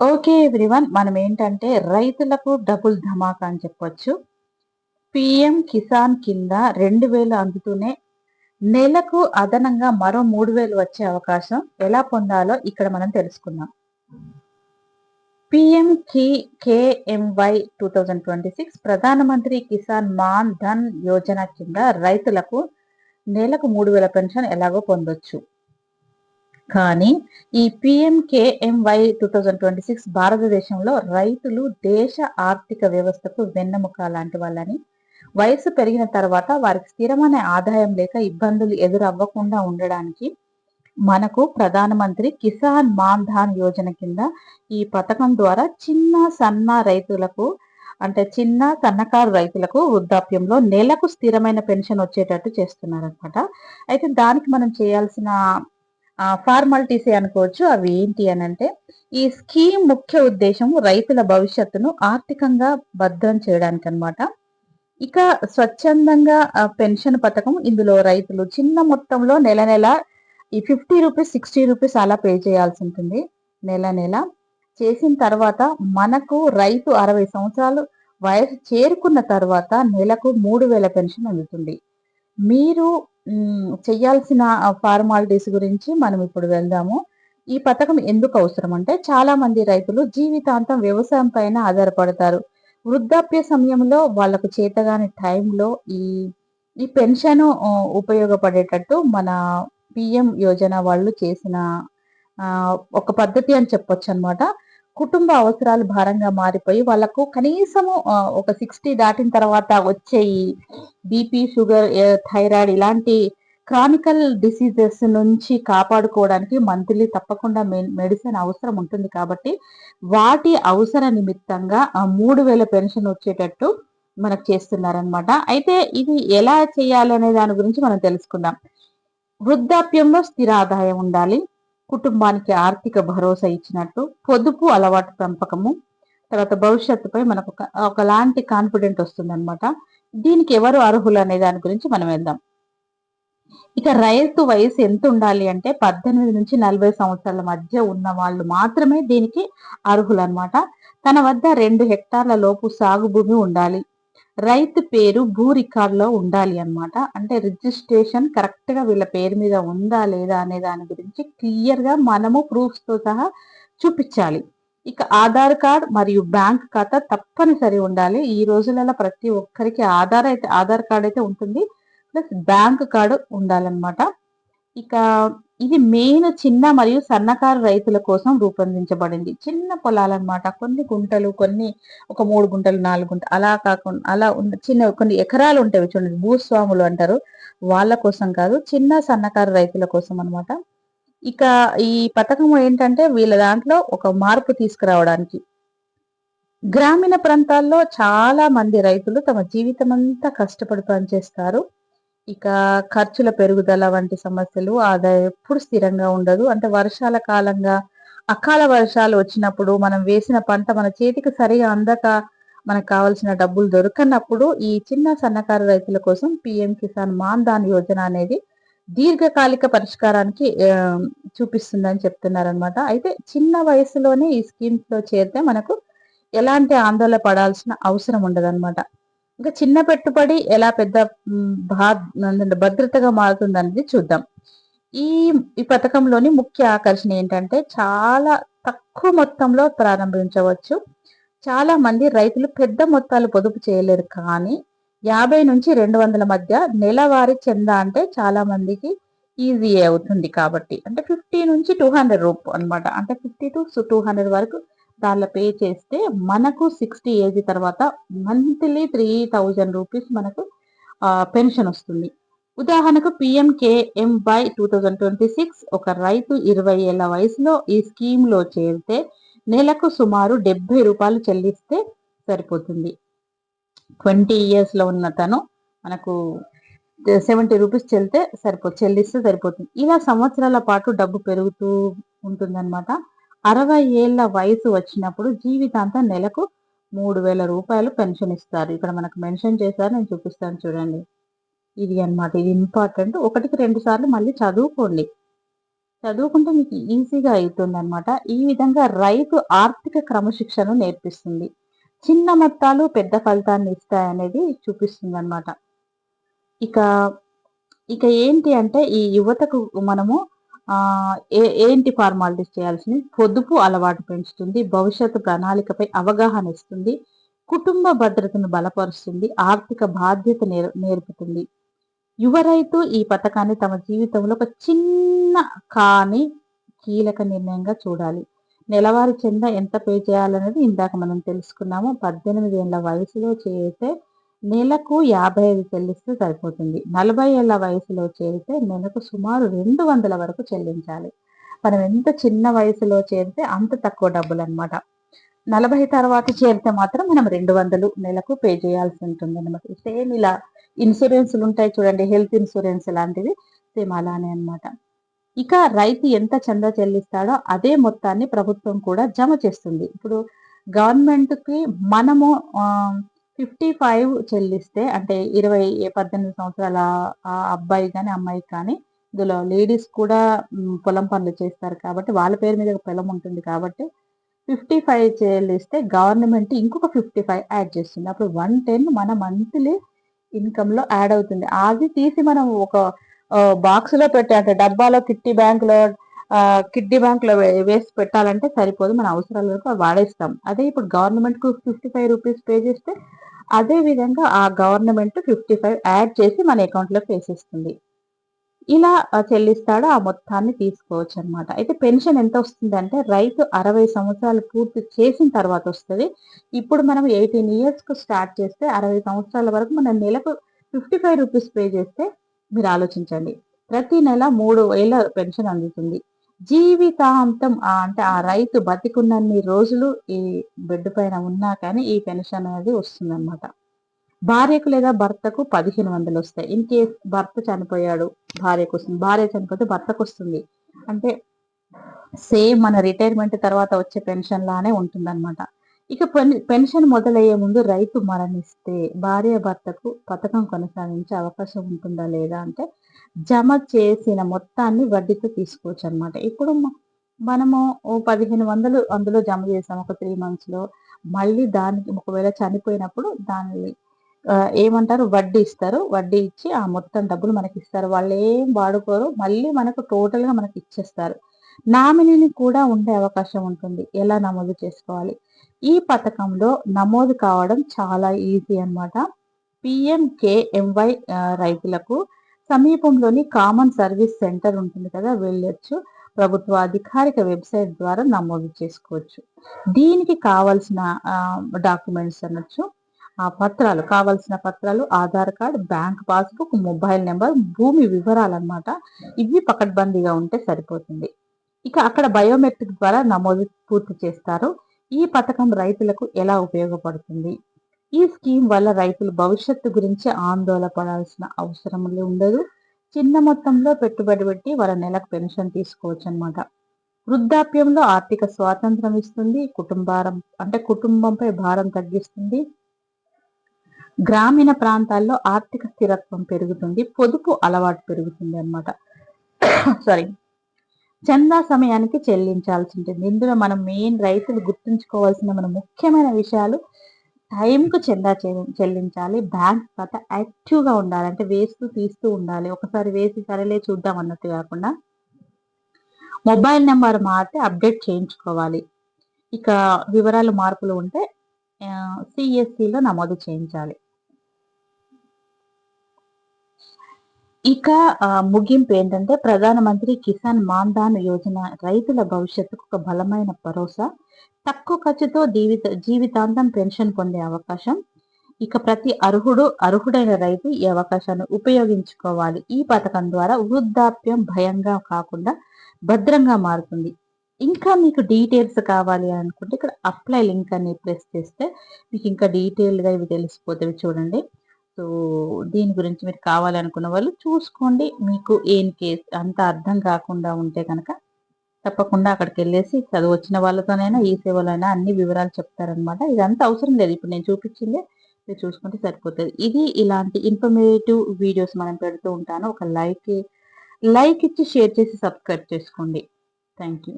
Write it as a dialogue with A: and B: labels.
A: Okay everyone మనం ఏంటంటే రైతులకు డబుల్ ధమాకా అని చెప్పొచ్చు. పిఎం కిసాన్ కింద రెండు వేలు అందుతూనే నెలకు అదనంగా మరో మూడు వేలు వచ్చే అవకాశం ఎలా పొందాలో ఇక్కడ మనం తెలుసుకుందాం. పిఎం కి KMY two thousand twenty six Pradhanmantri Kisan Maan Dhan Yojana కింద రైతులకు నెలకు మూడు వేల పెన్షన్ ఎలాగో పొందొచ్చు. కానీ ఈ PMKMY two thousand twenty six భారతదేశంలో రైతులు దేశ ఆర్థిక వ్యవస్థకు వెన్నెముక లాంటి వాళ్ళని. వయసు పెరిగిన తర్వాత వారికి స్థిరమైన ఆదాయం లేక ఇబ్బందులు ఎదురవ్వకుండా ఉండడానికి మనకు ప్రధానమంత్రి కిసాన్ మాన్ ధాన్ యోజన కింద ఈ పథకం ద్వారా చిన్న సన్న రైతులకు అంటే చిన్న సన్నకారు రైతులకు వృద్ధాప్యంలో నెలకు స్థిరమైన పెన్షన్ వచ్చేటట్టు చేస్తున్నారనమాట అయితే దానికి మనం చేయాల్సిన ఫార్మాలిటీసే అనుకోవచ్చు అవి ఏంటి అని అంటే ఈ స్కీమ్ ముఖ్య ఉద్దేశం రైతుల భవిష్యత్తును ఆర్థికంగా భద్రం చేయడానికి అనమాట ఇక స్వచ్ఛందంగా పెన్షన్ పథకం ఇందులో రైతులు చిన్న మొత్తంలో నెల నెల ఈ ఫిఫ్టీ రూపీస్ సిక్స్టీ రూపీస్ అలా పే చేయాల్సి ఉంటుంది నెల నెల. చేసిన తర్వాత మనకు రైతు అరవై సంవత్సరాలు వయసు చేరుకున్న తర్వాత నెలకు మూడు వేల పెన్షన్ అందుతుంది. మీరు చేయాల్సిన ఫార్మాలిటీస్ గురించి మనం ఇప్పుడు వెళ్దాము. ఈ పథకం ఎందుకు అవసరం అంటే చాలా మంది రైతులు జీవితాంతం వ్యవసాయం పైన ఆధారపడతారు. వృద్ధాప్య సమయంలో వాళ్ళకు చేతగాని టైంలో ఈ ఈ పెన్షన్ ఉపయోగపడేటట్టు మన పిఎం యోజన వాళ్ళు చేసిన ఒక పద్ధతి అని చెప్పొచ్చు అనమాట కుటుంబ అవసరాలు భారంగా మారిపోయి వాళ్ళకు కనీసము ఒక సిక్స్టీ దాటిన తర్వాత వచ్చే ఈ బీపీ షుగర్ థైరాయిడ్ ఇలాంటి క్రానికల్ డిసీజెస్ నుంచి కాపాడుకోవడానికి మంత్లీ తప్పకుండా మెడిసిన్ అవసరం ఉంటుంది కాబట్టి వాటి అవసర నిమిత్తంగా మూడు వేల పెన్షన్ వచ్చేటట్టు మనకు చేస్తున్నారనమాట అయితే ఇది ఎలా చేయాలనే దాని గురించి మనం తెలుసుకుందాం. వృద్ధాప్యంలో స్థిర ఆదాయం ఉండాలి. కుటుంబానికి ఆర్థిక భరోసా ఇచ్చినట్టు పొదుపు అలవాటు పెంపకము తర్వాత భవిష్యత్తుపై మనకు ఒకలాంటి కాన్ఫిడెంట్ వస్తుంది అనమాట దీనికి ఎవరు అర్హులు అనే దాని గురించి మనం వెళ్దాం. ఇక రైతు వయసు ఎంత ఉండాలి అంటే పద్దెనిమిది నుంచి నలభై సంవత్సరాల మధ్య ఉన్న వాళ్ళు మాత్రమే దీనికి అర్హులు అనమాట తన వద్ద రెండు హెక్టార్ల లోపు సాగు భూమి ఉండాలి. రైతు పేరు భూ రికార్డులో ఉండాలి అనమాట అంటే రిజిస్ట్రేషన్ కరెక్ట్గా వీళ్ళ పేరు మీద ఉందా లేదా అనే దాని గురించి క్లియర్గా మనము ప్రూఫ్స్తో సహా చూపించాలి. ఇక ఆధార్ కార్డ్ మరియు బ్యాంక్ ఖాతా తప్పనిసరి ఉండాలి. ఈ రోజులలో ప్రతి ఒక్కరికి ఆధార్ అయితే ఆధార్ కార్డ్ అయితే ఉంటుంది. ప్లస్ బ్యాంక్ కార్డు ఉండాలన్నమాట. ఇక ఇది మెయిన్ చిన్న మరియు సన్నకారు రైతుల కోసం రూపొందించబడింది. చిన్న పొలాలన్నమాట. కొన్ని గుంటలు కొన్ని ఒక మూడు గుంటలు నాలుగు గుంటలు అలా కాకుండా అలా ఉన్న చిన్న కొన్ని ఎకరాలు ఉంటాయి చూడండి. భూస్వాములు అంటారు. వాళ్ళ కోసం కాదు చిన్న సన్నకారు రైతుల కోసం అనమాట ఇక ఈ పథకం ఏంటంటే వీళ్ళ దాంట్లో ఒక మార్పు తీసుకురావడానికి. గ్రామీణ ప్రాంతాల్లో చాలా మంది రైతులు తమ జీవితం అంతా కష్టపడి పనిచేస్తారు. ఇక ఖర్చుల పెరుగుదల వంటి సమస్యలు ఆదాయం ఎప్పుడు స్థిరంగా ఉండదు. అంటే వర్షాల కాలంగా అకాల వర్షాలు వచ్చినప్పుడు మనం వేసిన పంట మన చేతికి సరిగా అందక మనకు కావాల్సిన డబ్బులు దొరకనప్పుడు ఈ చిన్న సన్నకారు రైతుల కోసం పిఎం కిసాన్ మాన్ దాన్ యోజన అనేది దీర్ఘకాలిక పరిష్కారానికి చూపిస్తుందని చెప్తున్నారనమాట అయితే చిన్న వయసులోనే ఈ స్కీమ్స్లో చేరితే మనకు ఎలాంటి ఆందోళన పడాల్సిన అవసరం ఉండదు ఇంకా చిన్న పెట్టుబడి ఎలా పెద్ద భద్రతగా మారుతుంది అనేది చూద్దాం. ఈ ఈ పథకంలోని ముఖ్య ఆకర్షణ ఏంటంటే చాలా తక్కువ మొత్తంలో ప్రారంభించవచ్చు. చాలా మంది రైతులు పెద్ద మొత్తాలు పొదుపు చేయలేరు కానీ యాభై నుంచి రెండు వందల మధ్య నెలవారీ చందా అంటే చాలా మందికి ఈజీ అవుతుంది కాబట్టి. అంటే ఫిఫ్టీ నుంచి టూ హండ్రెడ్ రూప్ అనమాట అంటే ఫిఫ్టీ టు టూ హండ్రెడ్ వరకు దానిలో పే చేస్తే మనకు సిక్స్టీ ఏజ్ తర్వాత మంత్లీ త్రీ థౌజండ్ రూపీస్ మనకు పెన్షన్ వస్తుంది. ఉదాహరణకు PMKMY two thousand twenty six ఒక రైతు ఇరవై ఏళ్ళ వయసులో ఈ స్కీమ్లో చేరితే నెలకు సుమారు డెబ్బై రూపాయలు చెల్లిస్తే సరిపోతుంది. ట్వంటీ ఇయర్స్లో ఉన్న తను మనకు సెవెంటీ రూపీస్ చెల్లితే సరిపో చెల్లిస్తే సరిపోతుంది. ఇలా సంవత్సరాల పాటు డబ్బు పెరుగుతూ ఉంటుందన్నమాట. అరవై ఏళ్ళ వయసు వచ్చినప్పుడు జీవితాంతం నెలకు మూడు వేల రూపాయలు పెన్షన్ ఇస్తారు. ఇక్కడ మనకు మెన్షన్ చేశారు నేను చూపిస్తాను చూడండి. ఇది అనమాట ఇది ఇంపార్టెంట్. ఒకటికి రెండు సార్లు మళ్ళీ చదువుకోండి. చదువుకుంటే మీకు ఈజీగా అవుతుంది అనమాట ఈ విధంగా రైతు ఆర్థిక క్రమశిక్షణను నేర్పిస్తుంది. చిన్న మొత్తాలు పెద్ద ఫలితాన్ని ఇస్తాయనేది చూపిస్తుంది అనమాట ఇక, ఇక ఏంటి అంటే ఈ యువతకు మనము ఏ ఏంటి ఫార్మాలిటీస్ చేయాల్సినవి? పొదుపు అలవాటు పెంచుతుంది. భవిష్యత్తు ప్రణాళికపై అవగాహన ఇస్తుంది. కుటుంబ భద్రతను బలపరుస్తుంది. ఆర్థిక బాధ్యత నేర్ నేర్పుతుంది. యువ రైతు ఈ పథకాన్ని తమ జీవితంలో ఒక చిన్న కానీ కీలక నిర్ణయంగా చూడాలి. నెలవారీ చందా ఎంత పే చేయాలనేది ఇందాక మనం తెలుసుకున్నాము. పద్దెనిమిది ఏళ్ళ వయసులో చేరితే నెలకు 55 చెల్లిస్తే సరిపోతుంది. 40 ఏళ్ళ వయసులో చేరితే నెలకు సుమారు 200 వరకు చెల్లించాలి. మనం ఎంత చిన్న వయసులో చేరితే అంత తక్కువ డబ్బులు అనమాట నలభై తర్వాత చేరితే మాత్రం మనం 200 నెలకు పే చేయాల్సి ఉంటుంది అనమాట సేమ్ ఇలా ఇన్సూరెన్స్‌లుంటాయి చూడండి. హెల్త్ ఇన్సూరెన్స్ లాంటివి సేమ్ అలానే అనమాట ఇక రైతు ఎంత చందా చెల్లిస్తాడో అదే మొత్తాన్ని ప్రభుత్వం కూడా జమ చేస్తుంది. ఇప్పుడు గవర్నమెంట్‌కి మనము ఫిఫ్టీ ఫైవ్ చెల్లిస్తే అంటే 20 18 సంవత్సరాల అబ్బాయి కానీ అమ్మాయికి కానీ ఇందులో లేడీస్ కూడా పొలం పనులు చేస్తారు కాబట్టి వాళ్ళ పేరు మీద పొలం ఉంటుంది కాబట్టి 55 చెల్లిస్తే గవర్నమెంట్ ఇంకొక 55 యాడ్ చేస్తుంది. అప్పుడు 110 మన మంత్లీ ఇన్‌కమ్‌లో యాడ్ అవుతుంది. అది తీసి మనం ఒక బాక్స్‌లో పెట్టి అంటే డబ్బాలో కిట్టి బ్యాంకులో కిడ్నీ కిడ్డీ బ్యాంక్‌లో వేసి పెట్టాలంటే సరిపోదు. మన అవసరాల వరకు వాడేస్తాం. అదే ఇప్పుడు గవర్నమెంట్‌కు 55 రూపీస్ పే చేస్తే అదే విధంగా ఆ గవర్నమెంట్ 55 యాడ్ చేసి మన అకౌంట్లో వేసేస్తుంది. ఇలా చెల్లిస్తాడో ఆ మొత్తాన్ని తీసుకోవచ్చు అనమాట అయితే పెన్షన్ ఎంత వస్తుందంటే రైతు 60 సంవత్సరాలు పూర్తి చేసిన తర్వాత వస్తుంది ఇప్పుడు మనం ఎయిటీన్ ఇయర్స్కు స్టార్ట్ చేస్తే 60 సంవత్సరాల వరకు మనం నెలకు 55 రూపీస్ పే చేస్తే మీరు ఆలోచించండి. ప్రతి నెల మూడు వేల పెన్షన్ అందుతుంది. జీవితాంతం అంటే ఆ రైతు బతికున్నన్ని రోజులు ఈ బెడ్ పైన ఉన్నా కానీ ఈ పెన్షన్ అనేది వస్తుందన్నమాట. భార్యకు లేదా భర్తకు 1500 వస్తాయి. ఇన్ కేస్ భర్త చనిపోయాడు భార్యకు వస్తుంది భార్య చనిపోతే భర్తకు వస్తుంది అంటే సేమ్ మన రిటైర్మెంట్ తర్వాత వచ్చే పెన్షన్ లానే ఉంటుందన్నమాట. ఇక పెన్ పెన్షన్ మొదలయ్యే ముందు రైతు మరణిస్తే భార్య భర్తకు పథకం కొనసాగించే అవకాశం ఉంటుందా లేదా అంటే జమ చేసిన మొత్తాన్ని వడ్డీతో తీసుకోవచ్చు అనమాట ఇప్పుడు మనము ఓ 1500 అందులో జమ చేసాం ఒక త్రీ మంత్స్‌లో. మళ్ళీ దానికి ఒకవేళ చనిపోయినప్పుడు దాన్ని ఏమంటారు వడ్డీ ఇస్తారు. వడ్డీ ఇచ్చి ఆ మొత్తం డబ్బులు మనకి ఇస్తారు వాళ్ళు ఏం వాడుకోరు. మళ్ళీ మనకు టోటల్‌గా మనకిచ్చేస్తారు. నామినీని కూడా ఉండే అవకాశం ఉంటుంది. ఎలా నమోదు చేసుకోవాలి? ఈ పథకంలో నమోదు కావడం చాలా ఈజీ అన్నమాట. పీఎంకేఎంవై రైతులకు సమీపంలోని కామన్ సర్వీస్ సెంటర్ ఉంటుంది కదా! వెళ్ళొచ్చు. ప్రభుత్వ అధికారిక వెబ్‌సైట్ ద్వారా నమోదు చేసుకోవచ్చు. దీనికి కావాల్సిన డాక్యుమెంట్స్ అనొచ్చు. ఆ పత్రాలు కావలసిన పత్రాలు Aadhaar card, bank passbook, mobile number భూమి వివరాలు అనమాట ఇవి పకడ్బందీగా ఉంటే సరిపోతుంది. ఇక అక్కడ బయోమెట్రిక్ ద్వారా నమోదు పూర్తి చేస్తారు. ఈ పథకం రైతులకు ఎలా ఉపయోగపడుతుంది? ఈ స్కీమ్ వల్ల రైతులు భవిష్యత్తు గురించి ఆందోళన పడాల్సిన అవసరం ఉండదు. చిన్న మొత్తంలో పెట్టుబడి పెట్టి వాళ్ళ నెలకు పెన్షన్ తీసుకోవచ్చు అనమాట వృద్ధాప్యంలో ఆర్థిక స్వాతంత్రం ఇస్తుంది. కుటుంబారం అంటే కుటుంబంపై భారం తగ్గిస్తుంది. గ్రామీణ ప్రాంతాల్లో ఆర్థిక స్థిరత్వం పెరుగుతుంది. పొదుపు అలవాటు పెరుగుతుందన్నమాట. సారీ. చందా సమయానికి చెల్లించాల్సి ఉంటుంది. ఇందులో మనం మెయిన్ రైతులు గుర్తుంచుకోవాల్సిన మన ముఖ్యమైన విషయాలు టైంకు చందా చె చెల్లించాలి. బ్యాంక్ ఖాతా యాక్టివ్‌గా ఉండాలి. అంటే వేస్తూ తీస్తూ ఉండాలి. ఒకసారి వేసి సరేలే చూద్దాం అన్నట్టు కాకుండా మొబైల్ నెంబర్ మారితే అప్డేట్ చేయించుకోవాలి. ఇక వివరాలు మార్పులు ఉంటే సిఎస్సిలో నమోదు చేయించాలి. ఇక ముగింపు ఏంటంటే ప్రధానమంత్రి కిసాన్ మాన్ ధన్ యోజన రైతుల భవిష్యత్తుకు ఒక బలమైన భరోసా. తక్కువ ఖర్చుతో జీవిత జీవితాంతం పెన్షన్ పొందే అవకాశం. ఇక ప్రతి అర్హుడు అర్హుడైన రైతు ఈ అవకాశాన్ని ఉపయోగించుకోవాలి. ఈ పథకం ద్వారా వృద్ధాప్యం భయంగా కాకుండా భద్రంగా మారుతుంది. ఇంకా మీకు డీటెయిల్స్ కావాలి అనుకుంటే ఇక్కడ అప్లై లింక్ అని ప్రెస్ చేస్తే మీకు ఇంకా డీటెయిల్‌గా ఇవి తెలిసిపోతుంది చూడండి. సో, దీని గురించి మీరు కావాలనుకున్న వాళ్ళు చూసుకోండి. మీకు ఏం కేస్ అంత అర్థం కాకుండా ఉంటే కనుక తప్పకుండా అక్కడికెళ్ళేసి చదువొచ్చిన వాళ్ళతోనైనా, ఈ సేవలైనా అన్ని వివరాలు చెప్తారనమాట. ఇదంతా అవసరం లేదు. ఇప్పుడు నేను చూపించిందే మీరు చూసుకుంటే సరిపోతుంది ఇది ఇలాంటి ఇన్ఫర్మేటివ్ వీడియోస్ మనం పెడుతూ ఉంటాను. ఒక లైక్ లైక్ ఇచ్చి షేర్ చేసి సబ్స్క్రైబ్ చేసుకోండి థ్యాంక్ యూ